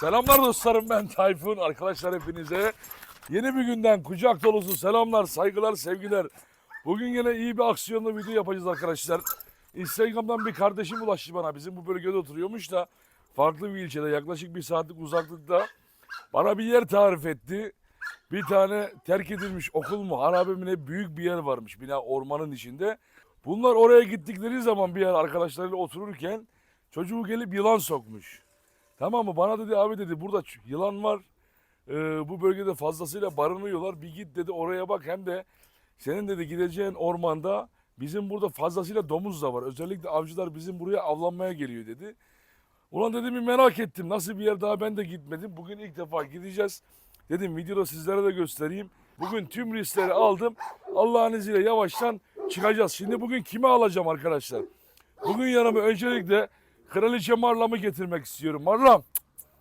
Selamlar dostlarım ben Tayfun. Arkadaşlar hepinize yeni bir günden kucak dolusu selamlar, saygılar, sevgiler. Bugün yine iyi bir aksiyonlu video yapacağız arkadaşlar. Instagram'dan bir kardeşim ulaştı bana. Bizim bu bölgede oturuyormuş da farklı bir ilçede yaklaşık bir saatlik uzaklıkta bana bir yer tarif etti. Bir tane terk edilmiş okul mu harabe büyük bir yer varmış bina ormanın içinde. Bunlar oraya gittikleri zaman bir yer arkadaşlarıyla otururken çocuğu gelip yılan sokmuş. Tamam mı? Bana dedi abi dedi burada yılan var. Ee, bu bölgede fazlasıyla barınıyorlar. Bir git dedi oraya bak hem de senin dedi gideceğin ormanda bizim burada fazlasıyla domuz da var. Özellikle avcılar bizim buraya avlanmaya geliyor dedi. Ulan dedim bir merak ettim. Nasıl bir yer daha ben de gitmedim. Bugün ilk defa gideceğiz. Dedim videoda sizlere de göstereyim. Bugün tüm riskleri aldım. Allah'ın izniyle yavaştan çıkacağız. Şimdi bugün kimi alacağım arkadaşlar? Bugün yanıma öncelikle Kraliçe Marlam'ı getirmek istiyorum. Marlam,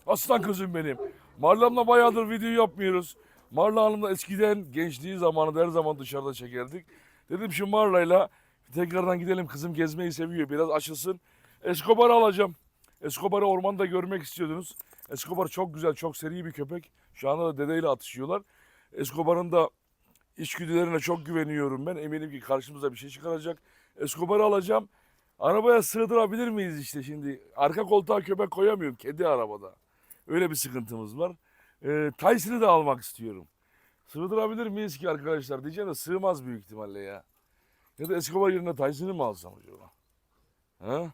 aslan kızım benim. Marlam'la bayağıdır video yapmıyoruz. Marla Hanım'la eskiden gençliği zamanında her zaman dışarıda çekerdik. Dedim şu Marla'yla tekrardan gidelim. Kızım gezmeyi seviyor. Biraz açılsın. Escobar'ı alacağım. Escobar'ı ormanda görmek istiyordunuz. Escobar çok güzel, çok seri bir köpek. Şu anda da dedeyle atışıyorlar. Escobar'ın da içgüdülerine çok güveniyorum ben. Eminim ki karşımıza bir şey çıkaracak. Escobar'ı alacağım. Arabaya sığdırabilir miyiz işte şimdi? Arka koltuğa köpek koyamıyorum. Kedi arabada. Öyle bir sıkıntımız var. Ee, Tyson'ı da almak istiyorum. Sığdırabilir miyiz ki arkadaşlar? Diyeceğim de sığmaz büyük ihtimalle ya. Ya da Escobar yerine Tyson'ı mı alsam acaba? Ha?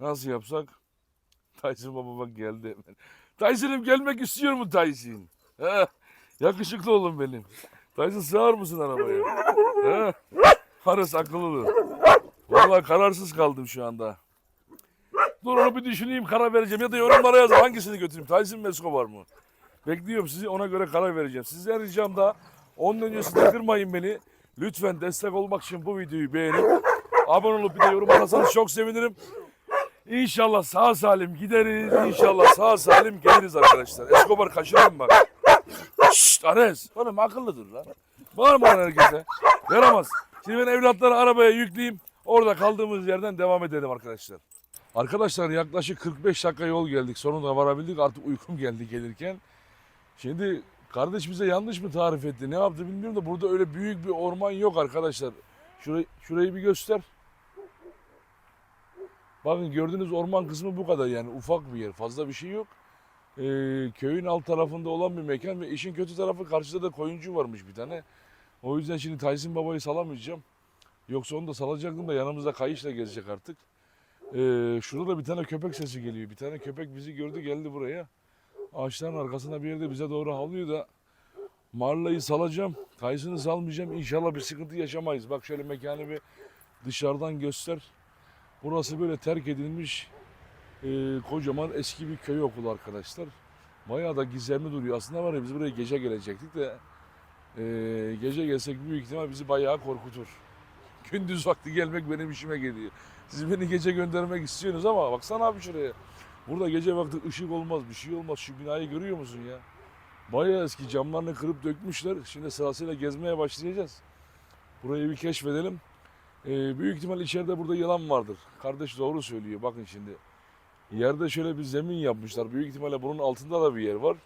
Nasıl yapsak? Tyson baba bak geldi hemen. Tyson'ım gelmek istiyor mu Tyson? Ha? Yakışıklı oğlum benim. Tyson sığar mısın arabaya? Ha? Paras akıllı. Vallahi kararsız kaldım şu anda. Dur onu bir düşüneyim karar vereceğim ya da yorumlara yazın hangisini götüreyim Tyson mı Escobar mı? Bekliyorum sizi ona göre karar vereceğim. Sizden ricam da onun öncesinde kırmayın beni. Lütfen destek olmak için bu videoyu beğenip abone olup bir de yorum atarsanız çok sevinirim. İnşallah sağ salim gideriz. İnşallah sağ salim geliriz arkadaşlar. Escobar kaçırayım bak. Şşt Ares. Oğlum akıllıdır lan. Bağırma lan herkese. Yaramaz. Şimdi ben evlatları arabaya yükleyeyim. Orada kaldığımız yerden devam edelim arkadaşlar. Arkadaşlar yaklaşık 45 dakika yol geldik. Sonunda varabildik. Artık uykum geldi gelirken. Şimdi kardeş bize yanlış mı tarif etti? Ne yaptı bilmiyorum da burada öyle büyük bir orman yok arkadaşlar. Şurayı, şurayı bir göster. Bakın gördüğünüz orman kısmı bu kadar yani ufak bir yer. Fazla bir şey yok. Ee, köyün alt tarafında olan bir mekan ve işin kötü tarafı karşıda da koyuncu varmış bir tane. O yüzden şimdi Tyson babayı salamayacağım. Yoksa onu da salacaktım da yanımızda kayışla gezecek artık. Ee, şurada da bir tane köpek sesi geliyor. Bir tane köpek bizi gördü geldi buraya. Ağaçların arkasında bir yerde bize doğru havlıyor da Marla'yı salacağım. Tyson'ı salmayacağım. İnşallah bir sıkıntı yaşamayız. Bak şöyle mekanı bir dışarıdan göster. Burası böyle terk edilmiş e, kocaman eski bir köy okulu arkadaşlar. Bayağı da gizemli duruyor. Aslında var ya biz buraya gece gelecektik de e, gece gelsek büyük ihtimal bizi bayağı korkutur. Gündüz vakti gelmek benim işime geliyor. Siz beni gece göndermek istiyorsunuz ama baksana abi şuraya. Burada gece vakti ışık olmaz, bir şey olmaz. Şu binayı görüyor musun ya? Bayağı eski camlarını kırıp dökmüşler. Şimdi sırasıyla gezmeye başlayacağız. Burayı bir keşfedelim. Ee, büyük ihtimal içeride burada yılan vardır. Kardeş doğru söylüyor. Bakın şimdi. Yerde şöyle bir zemin yapmışlar. Büyük ihtimalle bunun altında da bir yer var.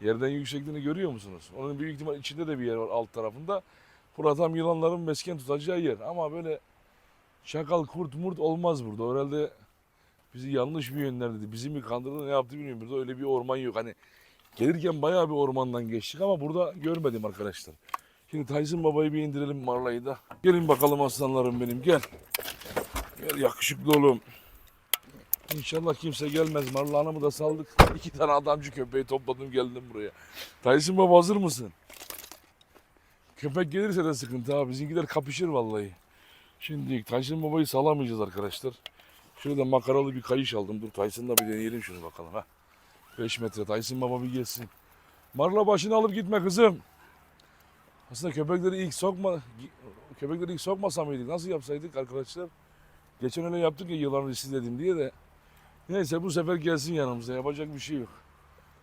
Yerden yüksekliğini görüyor musunuz? Onun büyük ihtimal içinde de bir yer var alt tarafında. Burada tam yılanların mesken tutacağı yer. Ama böyle şakal, kurt, murt olmaz burada. Herhalde bizi yanlış bir yönlendirdi. Bizi mi kandırdı ne yaptı bilmiyorum. Burada öyle bir orman yok. Hani gelirken bayağı bir ormandan geçtik ama burada görmedim arkadaşlar. Şimdi Tyson babayı bir indirelim Marla'yı da. Gelin bakalım aslanlarım benim gel. Gel yakışıklı oğlum. İnşallah kimse gelmez. Marla Hanım'ı da saldık. İki tane adamcı köpeği topladım geldim buraya. Tyson baba hazır mısın? Köpek gelirse de sıkıntı abi. Bizimkiler kapışır vallahi. Şimdi Tyson babayı salamayacağız arkadaşlar. Şurada makaralı bir kayış aldım. Dur Tyson'la bir deneyelim şunu bakalım. ha. 5 metre. Tyson baba bir gelsin. Marla başını alıp gitme kızım. Aslında köpekleri ilk sokma köpekleri ilk sokmasa mıydık? Nasıl yapsaydık arkadaşlar? Geçen öyle yaptık ya yılan dedim diye de. Neyse bu sefer gelsin yanımıza. Yapacak bir şey yok.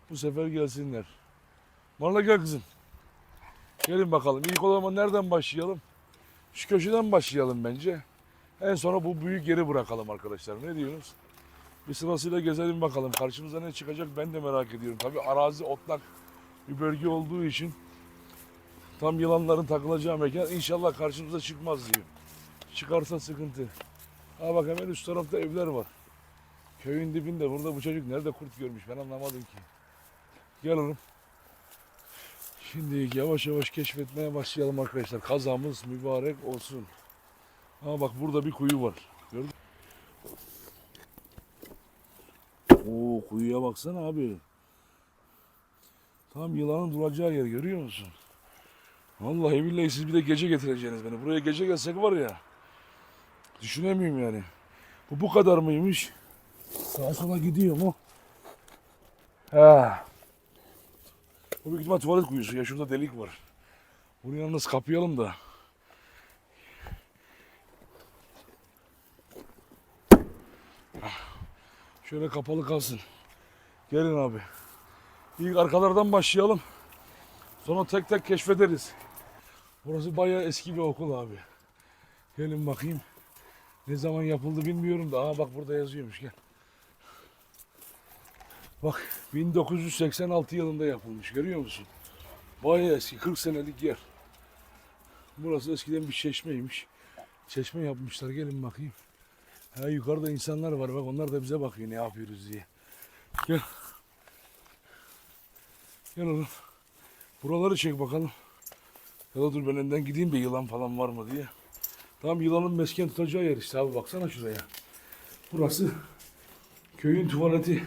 Bu sefer gelsinler. Marla gel kızım. Gelin bakalım. İlk olarak nereden başlayalım? Şu köşeden başlayalım bence. En sonra bu büyük yeri bırakalım arkadaşlar. Ne diyorsunuz? Bir sırasıyla gezelim bakalım. Karşımıza ne çıkacak ben de merak ediyorum. Tabii arazi otlak bir bölge olduğu için tam yılanların takılacağı mekan inşallah karşımıza çıkmaz diyor. Çıkarsa sıkıntı. Ha bak hemen üst tarafta evler var. Köyün dibinde. Burada bu çocuk nerede kurt görmüş ben anlamadım ki. Gel oğlum. Şimdi yavaş yavaş keşfetmeye başlayalım arkadaşlar. Kazamız mübarek olsun. Ha bak burada bir kuyu var. Gördün mü? Oo kuyuya baksana abi. Tam yılanın duracağı yer görüyor musun? Vallahi billahi siz bir de gece getireceksiniz beni. Buraya gece gelsek var ya. Düşünemiyorum yani. Bu bu kadar mıymış? Sağa sola gidiyor mu? Ha. Bu büyük ihtimal tuvalet kuyusu ya. Şurada delik var. Bunu yalnız kapayalım da. Şöyle kapalı kalsın. Gelin abi. İlk arkalardan başlayalım. Sonra tek tek keşfederiz. Burası bayağı eski bir okul abi. Gelin bakayım. Ne zaman yapıldı bilmiyorum da. Aa bak burada yazıyormuş gel. Bak 1986 yılında yapılmış görüyor musun? Bayağı eski 40 senelik yer. Burası eskiden bir çeşmeymiş. Çeşme yapmışlar gelin bakayım. Ha yukarıda insanlar var bak onlar da bize bakıyor ne yapıyoruz diye. Gel. Gel oğlum. Buraları çek bakalım. Ya da dur ben önden gideyim de yılan falan var mı diye. Tam yılanın mesken tutacağı yer işte abi baksana şuraya. Burası köyün tuvaleti.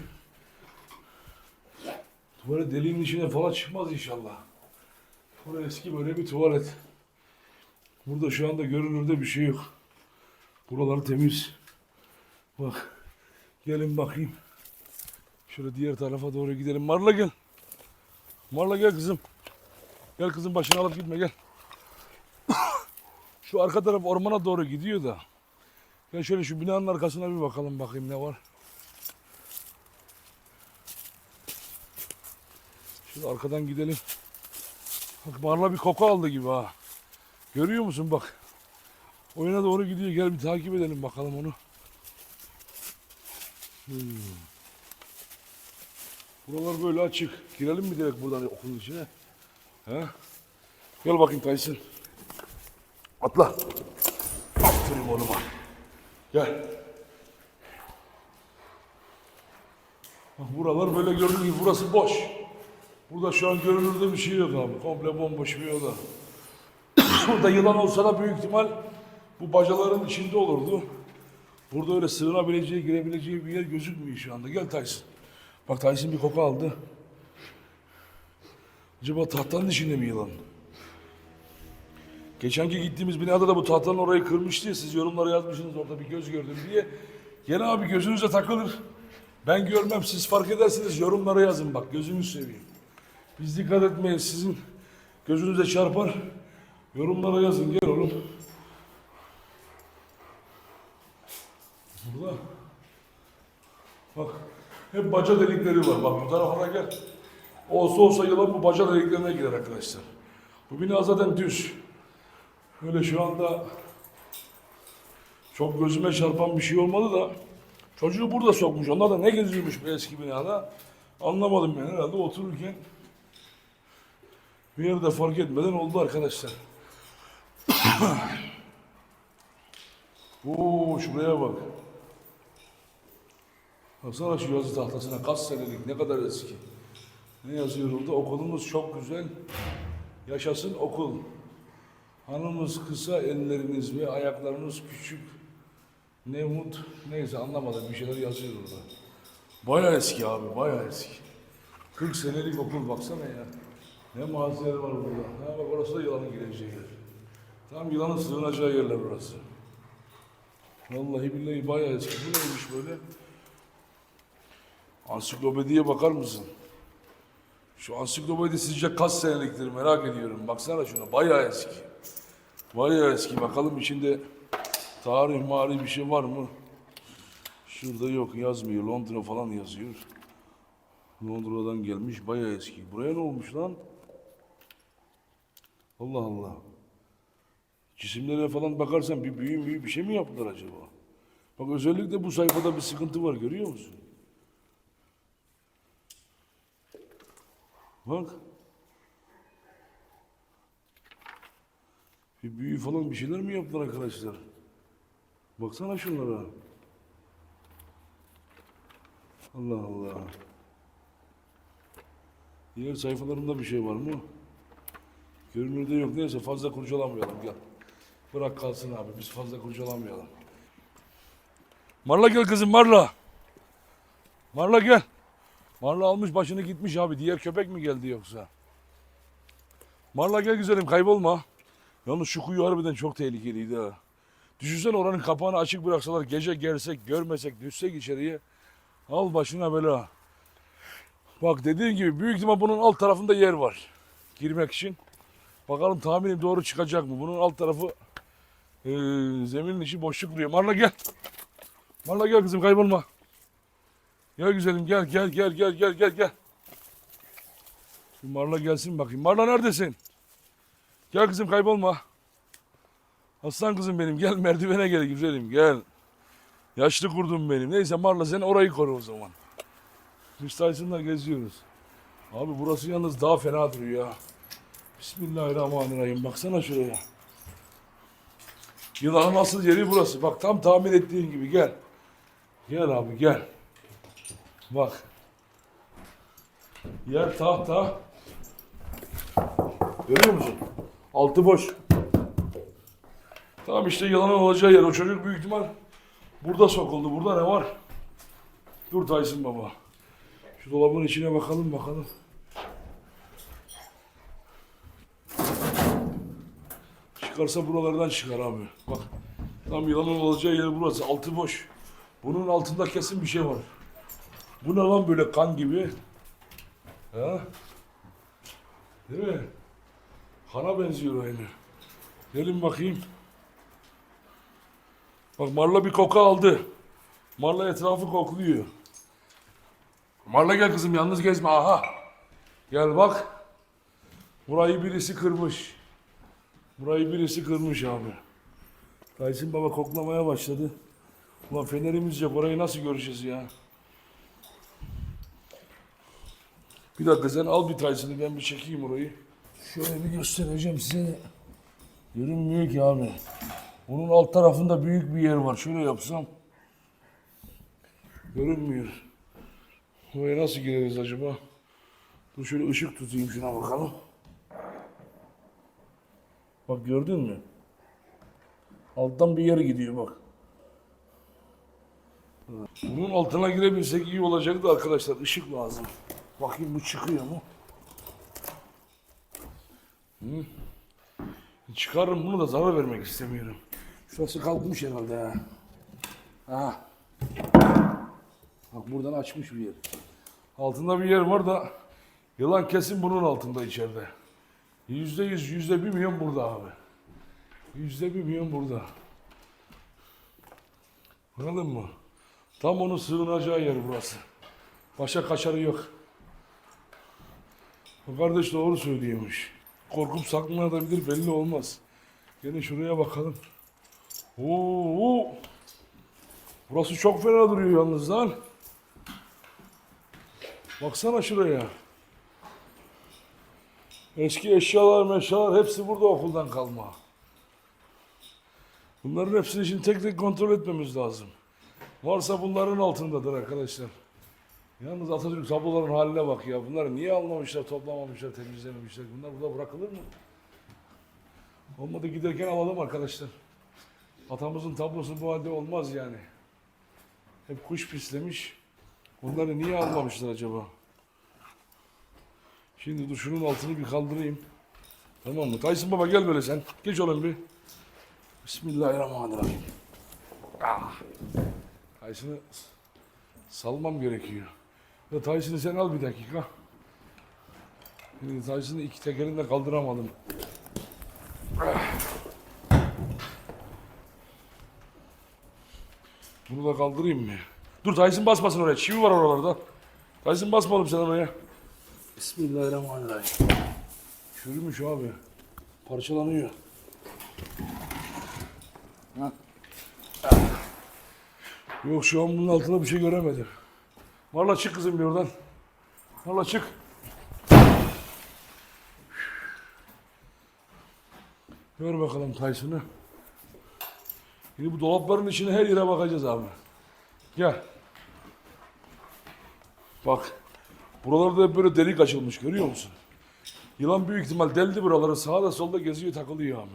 Tuvalet deliğin içine falan çıkmaz inşallah. Burası eski böyle bir tuvalet. Burada şu anda görünürde bir şey yok. Buralar temiz. Bak. Gelin bakayım. Şöyle diğer tarafa doğru gidelim. Marla gel. Marla gel kızım. Gel kızım başını alıp gitme gel. Şu arka taraf ormana doğru gidiyor da. Gel şöyle şu binanın arkasına bir bakalım bakayım ne var. Şöyle arkadan gidelim. Bak Marla bir koku aldı gibi ha. Görüyor musun bak. Oyuna doğru gidiyor. Gel bir takip edelim bakalım onu. Hmm. Buralar böyle açık. Girelim mi direkt buradan okulun içine? He? Gel bakayım Tyson. Atla. Aferin oğluma. Gel. Bak buralar böyle gördüğün gibi burası boş. Burada şu an görünürde bir şey yok abi. Komple bomboş bir oda. Burada yılan olsa da büyük ihtimal bu bacaların içinde olurdu. Burada öyle sığınabileceği, girebileceği bir yer gözükmüyor şu anda. Gel Tyson. Bak Tyson bir koku aldı. Acaba tahtanın içinde mi yılan? Geçenki gittiğimiz binada da bu tahtanın orayı kırmıştı ya. Siz yorumlara yazmışsınız orada bir göz gördüm diye. Gene abi gözünüze takılır. Ben görmem siz fark edersiniz yorumlara yazın bak gözünü seveyim. Biz dikkat etmeyiz sizin gözünüze çarpar. Yorumlara yazın gel oğlum. Burada. Bak hep baca delikleri var. Bak bu tarafa da gel. Olsa olsa yılan bu baca deliklerine girer arkadaşlar. Bu bina zaten düz. Öyle şu anda çok gözüme çarpan bir şey olmadı da çocuğu burada sokmuş. Onlar da ne geziyormuş bu eski binada anlamadım ben herhalde otururken bir yerde fark etmeden oldu arkadaşlar. Oo şuraya bak. Baksana şu yazı tahtasına kaç senelik ne kadar eski. Ne yazıyor orada? Okulumuz çok güzel. Yaşasın okul. Hanımız kısa elleriniz ve ayaklarınız küçük. Ne mut neyse anlamadım bir şeyler yazıyor orada. Baya eski abi baya eski. 40 senelik okul baksana ya. Ne malzemeler var burada. Ha bak orası da yılanın gireceği yer. Tam yılanın sığınacağı yerler burası. Vallahi billahi bayağı eski. Bu neymiş böyle? Ansiklopediye bakar mısın? Şu ansiklopedi sizce kaç seneliktir merak ediyorum. Baksana şuna bayağı eski. Bayağı eski. Bakalım içinde tarih mari bir şey var mı? Şurada yok yazmıyor. Londra falan yazıyor. Londra'dan gelmiş bayağı eski. Buraya ne olmuş lan? Allah Allah. Cisimlere falan bakarsan bir büyü büyü bir şey mi yaptılar acaba? Bak özellikle bu sayfada bir sıkıntı var görüyor musun? Bak. Bir büyü falan bir şeyler mi yaptılar arkadaşlar? Baksana şunlara. Allah Allah. Diğer sayfalarında bir şey var mı? Görünürde yok. Neyse fazla kurcalamayalım gel. Bırak kalsın abi. Biz fazla kurcalamayalım. Marla gel kızım Marla. Marla gel. Marla almış başını gitmiş abi. Diğer köpek mi geldi yoksa? Marla gel güzelim kaybolma. Yalnız şu kuyu harbiden çok tehlikeliydi ha. Düşünsene oranın kapağını açık bıraksalar gece gelsek görmesek düşsek içeriye. Al başına bela. Bak dediğim gibi büyük ihtimal bunun alt tarafında yer var. Girmek için. Bakalım tahminim doğru çıkacak mı? Bunun alt tarafı eee, zeminin içi boşluk duruyor. Marla gel. Marla gel kızım kaybolma. Gel güzelim gel gel gel gel gel gel gel. Marla gelsin bakayım. Marla neredesin? Gel kızım kaybolma. Aslan kızım benim gel merdivene gel güzelim gel. Yaşlı kurdum benim. Neyse Marla sen orayı koru o zaman. Tyson'la geziyoruz. Abi burası yalnız daha fena duruyor ya. Bismillahirrahmanirrahim. Baksana şuraya. Yılanın asıl yeri burası. Bak tam tahmin ettiğin gibi gel. Gel abi gel. Bak. Yer tahta. Görüyor musun? Altı boş. Tamam işte yılanın olacağı yer. O çocuk büyük ihtimal burada sokuldu. Burada ne var? Dur Tyson baba. Şu dolabın içine bakalım bakalım. Çıkarsa buralardan çıkar abi. Bak. Tam yılanın olacağı yer burası. Altı boş. Bunun altında kesin bir şey var. Bu ne lan böyle kan gibi? Ha? Değil mi? Kana benziyor aynı. Gelin bakayım. Bak Marla bir koku aldı. Marla etrafı kokluyor. Marla gel kızım yalnız gezme aha. Gel bak. Burayı birisi kırmış. Burayı birisi kırmış abi. Tyson baba koklamaya başladı. Ulan fenerimiz yok orayı nasıl göreceğiz ya? Bir dakika sen al bir Tyson'ı ben bir çekeyim orayı. Şöyle bir göstereceğim size. Görünmüyor ki abi. Bunun alt tarafında büyük bir yer var. Şöyle yapsam. Görünmüyor. Buraya nasıl gireriz acaba? Dur şöyle ışık tutayım şuna bakalım. Bak gördün mü? Alttan bir yer gidiyor bak. Bunun altına girebilsek iyi olacaktı arkadaşlar. Işık lazım. Bakayım bu çıkıyor mu? Hı? Çıkarırım bunu da zarar vermek istemiyorum. Şurası kalkmış herhalde ha. Ha. Bak buradan açmış bir yer. Altında bir yer var da yılan kesin bunun altında içeride. Yüzde yüz, yüzde bir milyon burada abi. Yüzde bir milyon burada. Anladın mı? Tam onun sığınacağı yer burası. Başa kaçarı yok. O kardeş doğru söylüyormuş. Korkup saklanabilir belli olmaz. Gene şuraya bakalım. Oo, burası çok fena duruyor yalnız lan. Baksana şuraya. Eski eşyalar meşyalar hepsi burada okuldan kalma. Bunların hepsini şimdi tek tek kontrol etmemiz lazım. Varsa bunların altındadır arkadaşlar. Yalnız Atatürk tabloların haline bak ya. Bunları niye almamışlar, toplamamışlar, temizlememişler? Bunlar burada bırakılır mı? Olmadı giderken alalım arkadaşlar. Atamızın tablosu bu halde olmaz yani. Hep kuş pislemiş. Bunları niye almamışlar acaba? Şimdi dur şunun altını bir kaldırayım. Tamam mı? Tyson baba gel böyle sen. Geç oğlum bir. Bismillahirrahmanirrahim. Ah. Tyson'ı salmam gerekiyor. Ya Tyson'ı sen al bir dakika. Şimdi Tyson'ı iki tekerini de kaldıramadım. Ah. Bunu da kaldırayım mı? Dur Tyson basmasın oraya. Çivi var oralarda. Tyson basma oğlum sen oraya. Bismillahirrahmanirrahim. Çürümüş abi. Parçalanıyor. Yok şu an bunun altında bir şey göremedim. Marla çık kızım bir oradan. Marla çık. Gör bakalım Tyson'ı. Şimdi bu dolapların içine her yere bakacağız abi. Gel. Bak. Buralarda böyle delik açılmış görüyor musun? Yılan büyük ihtimal deldi buraları sağda solda geziyor takılıyor abi.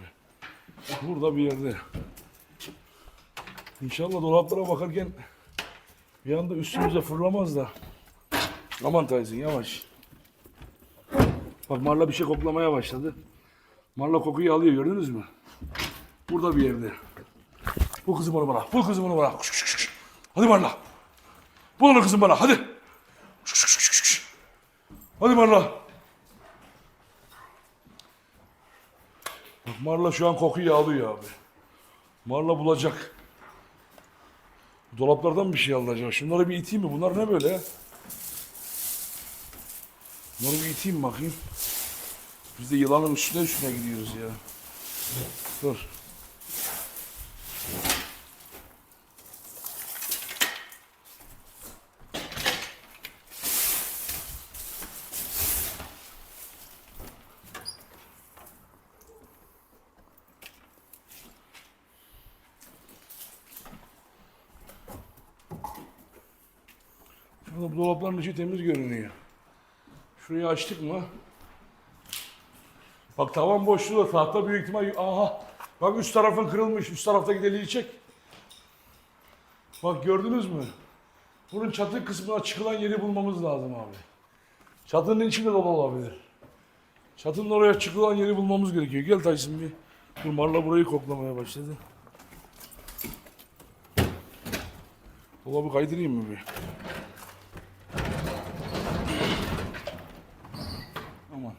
Burada bir yerde. İnşallah dolaplara bakarken bir anda üstümüze fırlamaz da. Aman Tyson yavaş. Bak Marla bir şey koklamaya başladı. Marla kokuyu alıyor gördünüz mü? Burada bir yerde. Bul kızım onu bana. Bul kızım onu bana. Şş. Hadi Marla. Bul onu kızım bana. Hadi. Şş, şş, şş. Hadi Marla. Bak Marla şu an kokuyu alıyor abi. Marla bulacak. Dolaplardan bir şey alacak. Şunları bir iteyim mi? Bunlar ne böyle? Bunları bir iteyim bakayım. Biz de yılanın üstüne üstüne gidiyoruz ya. Dur. Dolapların içi temiz görünüyor. Şurayı açtık mı? Bak tavan boşluğu da tahta büyük ihtimal... Aha! Bak üst tarafın kırılmış. Üst taraftaki deliği çek. Bak gördünüz mü? Bunun çatı kısmına çıkılan yeri bulmamız lazım abi. Çatının içinde dolu olabilir. Çatının oraya çıkılan yeri bulmamız gerekiyor. Gel Tyson bir. Dur Marla burayı koklamaya başladı. Dolabı kaydırayım mı bir? Aman.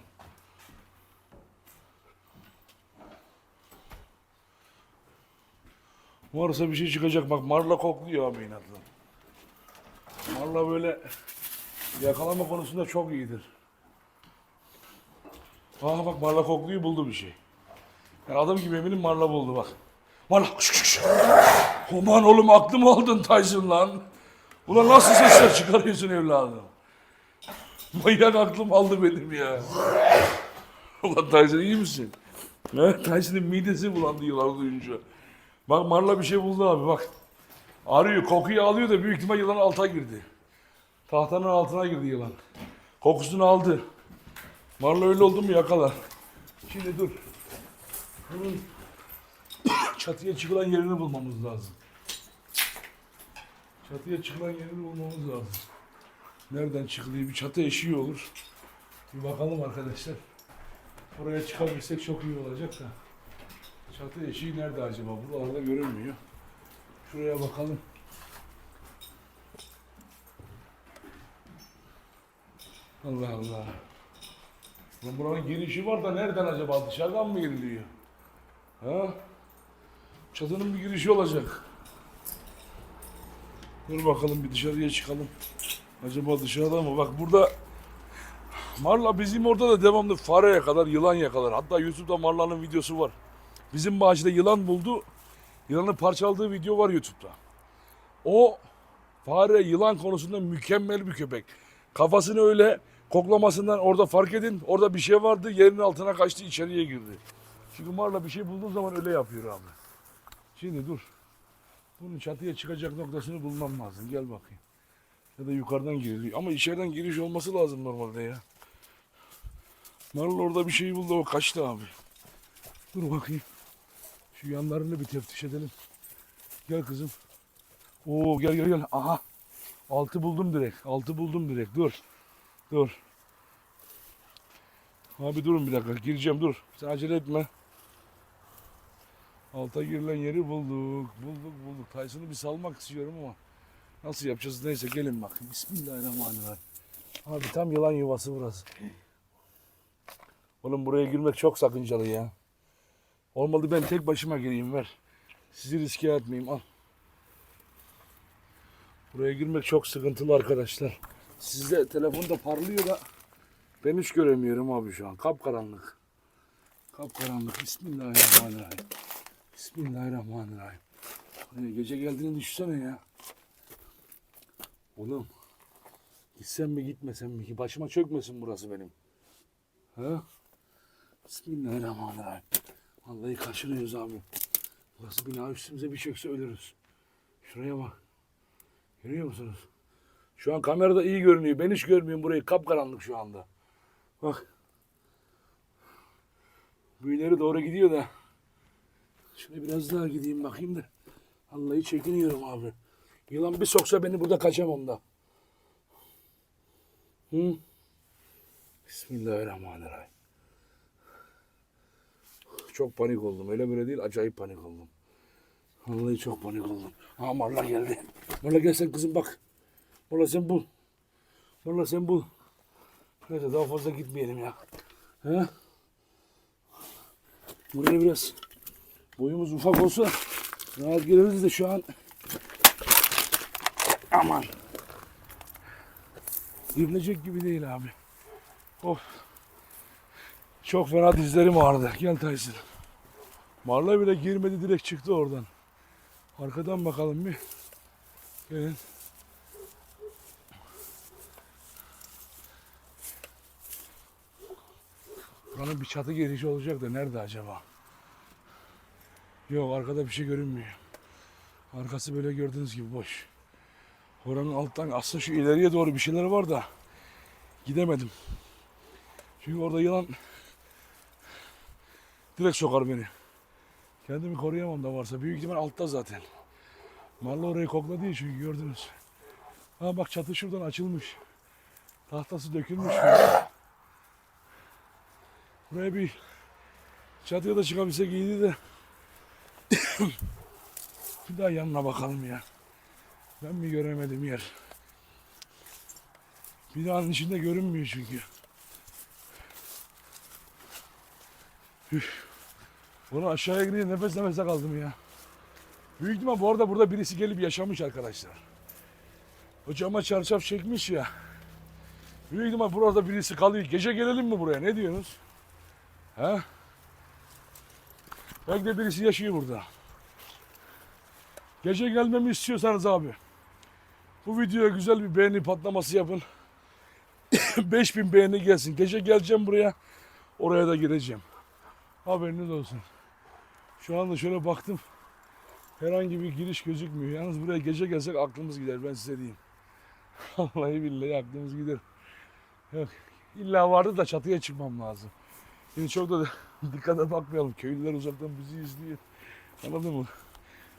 Varsa bir şey çıkacak. Bak marla kokluyor abi inatla. Marla böyle yakalama konusunda çok iyidir. Aa bak marla kokluyu buldu bir şey. Yani adam gibi eminim marla buldu bak. Marla. Aman oğlum aklımı aldın Tyson lan. Ulan nasıl sesler çıkarıyorsun evladım? Manyak aklım aldı benim ya. Ulan Tyson iyi misin? He? Tyson'ın midesi bulandı yılan duyunca. Bak Marla bir şey buldu abi bak. Arıyor kokuyu alıyor da büyük ihtimal yılan alta girdi. Tahtanın altına girdi yılan. Kokusunu aldı. Marla öyle oldu mu yakala. Şimdi dur. Bunun çatıya çıkılan yerini bulmamız lazım. Çatıya çıkılan yerini bulmamız lazım. Nereden çıkılıyor? Bir çatı eşiği olur. Bir bakalım arkadaşlar. Oraya çıkabilsek çok iyi olacak da. Çatı eşiği nerede acaba? Buralarda görünmüyor. Şuraya bakalım. Allah Allah. Lan buranın girişi var da nereden acaba? Dışarıdan mı giriliyor? Ha? Çatının bir girişi olacak. Dur bakalım bir dışarıya çıkalım. Acaba dışarıda mı? Bak burada Marla bizim orada da devamlı fare yakalar, yılan yakalar. Hatta YouTube'da Marla'nın videosu var. Bizim bahçede yılan buldu. Yılanı parçaladığı video var YouTube'da. O fare yılan konusunda mükemmel bir köpek. Kafasını öyle koklamasından orada fark edin. Orada bir şey vardı. Yerin altına kaçtı içeriye girdi. Çünkü Marla bir şey bulduğu zaman öyle yapıyor abi. Şimdi dur. Bunun çatıya çıkacak noktasını bulmam lazım. Gel bakayım. Ya da yukarıdan giriliyor. Ama içeriden giriş olması lazım normalde ya. Marla orada bir şey buldu o kaçtı abi. Dur bakayım. Şu yanlarını bir teftiş edelim. Gel kızım. Oo gel gel gel. Aha. Altı buldum direkt. Altı buldum direkt. Dur. Dur. Abi durun bir dakika. Gireceğim dur. Sen acele etme. Alta girilen yeri bulduk. Bulduk bulduk. Tyson'ı bir salmak istiyorum ama nasıl yapacağız neyse gelin bakın. Bismillahirrahmanirrahim. Abi tam yılan yuvası burası. Oğlum buraya girmek çok sakıncalı ya. Olmadı ben tek başıma gireyim ver. Sizi riske atmayayım al. Buraya girmek çok sıkıntılı arkadaşlar. Sizde telefonda parlıyor da ben hiç göremiyorum abi şu an. Kapkaranlık. Kapkaranlık. Bismillahirrahmanirrahim. Bismillahirrahmanirrahim. Hani gece geldiğini düşünsene ya. Oğlum. Gitsem mi gitmesem mi? Başıma çökmesin burası benim. Ha? Bismillahirrahmanirrahim. Vallahi kaçırıyoruz abi. Burası bina üstümüze bir çökse ölürüz. Şuraya bak. Görüyor musunuz? Şu an kamerada iyi görünüyor. Ben hiç görmüyorum burayı. Kapkaranlık şu anda. Bak. Bu ileri doğru gidiyor da. Şöyle biraz daha gideyim bakayım da. Vallahi çekiniyorum abi. Yılan bir soksa beni burada kaçamam da. Hı? Bismillahirrahmanirrahim. Çok panik oldum. Öyle böyle değil, acayip panik oldum. Vallahi çok panik oldum. Ha Marla geldi. Marla gel sen kızım bak. Marla sen bul. Marla sen bul. Neyse daha fazla gitmeyelim ya. He? Buraya biraz boyumuz ufak olsa rahat geliriz de şu an aman girilecek gibi değil abi. Of. Çok fena dizlerim ağrıdı. Gel Tyson. Marla bile girmedi direkt çıktı oradan. Arkadan bakalım bir. Gelin. Buranın bir çatı girişi olacak da nerede acaba? Yok arkada bir şey görünmüyor. Arkası böyle gördüğünüz gibi boş. Oranın alttan aslında şu ileriye doğru bir şeyler var da gidemedim. Çünkü orada yılan direkt sokar beni. Kendimi koruyamam da varsa. Büyük ihtimal altta zaten. Marla orayı kokladı ya çünkü gördünüz. Ha bak çatı şuradan açılmış. Tahtası dökülmüş. Buraya bir çatıya da çıkabilsek iyiydi de. bir daha yanına bakalım ya. Ben mi göremedim yer? Binanın içinde görünmüyor çünkü. Üf. Bunu aşağıya gidince nefes nefese kaldım ya. Büyük ihtimal bu arada burada birisi gelip yaşamış arkadaşlar. O cama çarşaf çekmiş ya. Büyük ihtimal burada birisi kalıyor. Gece gelelim mi buraya? Ne diyorsunuz? He? Belki de birisi yaşıyor burada. Gece gelmemi istiyorsanız abi. Bu videoya güzel bir beğeni patlaması yapın. 5000 beğeni gelsin. Gece geleceğim buraya. Oraya da gireceğim. Haberiniz olsun. Şu anda şöyle baktım. Herhangi bir giriş gözükmüyor. Yalnız buraya gece gelsek aklımız gider ben size diyeyim. Vallahi billahi aklımız gider. Yok. İlla vardı da çatıya çıkmam lazım. Şimdi çok da dikkate bakmayalım. Köylüler uzaktan bizi izliyor. Anladın mı?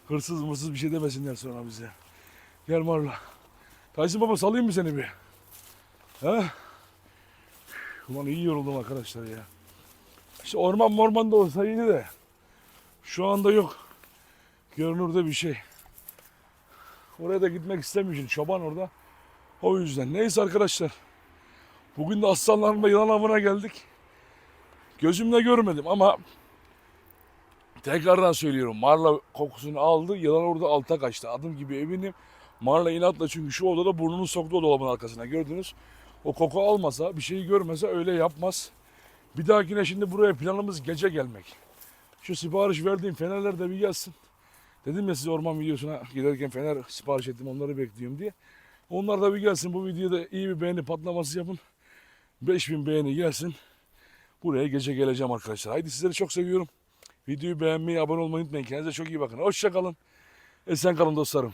Hırsız mırsız bir şey demesinler sonra bize. Gel Marla. Tyson baba salayım mı seni bir? He? Ulan iyi yoruldum arkadaşlar ya. İşte orman morman da olsa iyiydi de. Şu anda yok. Görünürde bir şey. Oraya da gitmek istemiyorum. Çoban orada. O yüzden. Neyse arkadaşlar. Bugün de aslanlarla yılan avına geldik. Gözümle görmedim ama tekrardan söylüyorum. Marla kokusunu aldı. Yılan orada alta kaçtı. Adım gibi eminim. Marla inatla çünkü şu odada burnunu soktu o dolabın arkasına. Gördünüz. O koku almasa, bir şeyi görmese öyle yapmaz. Bir dahakine şimdi buraya planımız gece gelmek. Şu sipariş verdiğim fenerler de bir gelsin. Dedim ya size orman videosuna giderken fener sipariş ettim onları bekliyorum diye. Onlar da bir gelsin bu videoda iyi bir beğeni patlaması yapın. 5000 beğeni gelsin. Buraya gece geleceğim arkadaşlar. Haydi sizleri çok seviyorum. Videoyu beğenmeyi, abone olmayı unutmayın. Kendinize çok iyi bakın. Hoşça kalın. Esen kalın dostlarım.